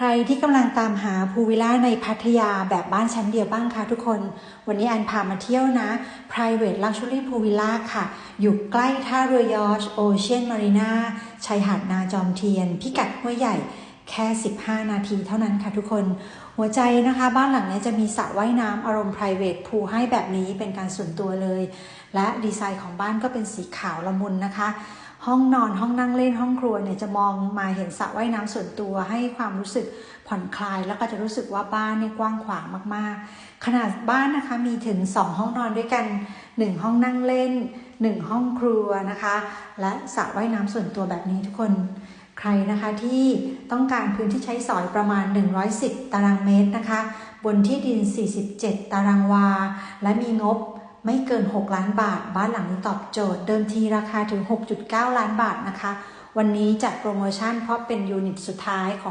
ใครที่กำลังตามหาพูลวิลล่าในพัทยาแบบบ้านชั้นเดียวบ้างคะทุกคน วันนี้อันพามาเที่ยวนะ private luxury ภูวิลล่าค่ะ อยู่ใกล้ท่าเรือยอชโอเชียนมารีนาชายหาดนาจอมเทียน พิกัดห้วยใหญ่ แค่ 15 นาทีเท่านั้นค่ะทุกคน หัวใจนะคะ บ้านหลังนี้จะมีสระว่ายน้ำอารมณ์ private pool ให้แบบนี้เป็นการส่วนตัวเลย และดีไซน์ของบ้านก็เป็นสีขาวละมุนนะคะ ห้องนอนห้องนั่งเล่นห้องครัวเนี่ยจะมองมาเห็นสระว่ายน้ำส่วนตัวให้ความรู้สึกผ่อนคลายแล้วก็จะรู้สึกว่าบ้านเนี่ยกว้างขวางมากๆ ขนาดบ้านนะคะมีถึง 2 ห้องนอนด้วยกัน 1 ห้องนั่งเล่น 1 ห้องครัวนะคะ และสระว่ายน้ำส่วนตัวแบบนี้ทุกคน ใครนะคะที่ต้องการพื้นที่ใช้สอยประมาณ 110 ตารางเมตรนะคะ บนที่ดิน 47 ตารางวา และมีงบไม่เกิน 6 ล้านบาท บ้านหลังนี้ตอบโจทย์ เดิมทีราคาถึง 6.9 ล้านบาทนะคะ วันนี้จัดโปรโมชั่นเพราะเป็นยูนิตสุดท้ายของ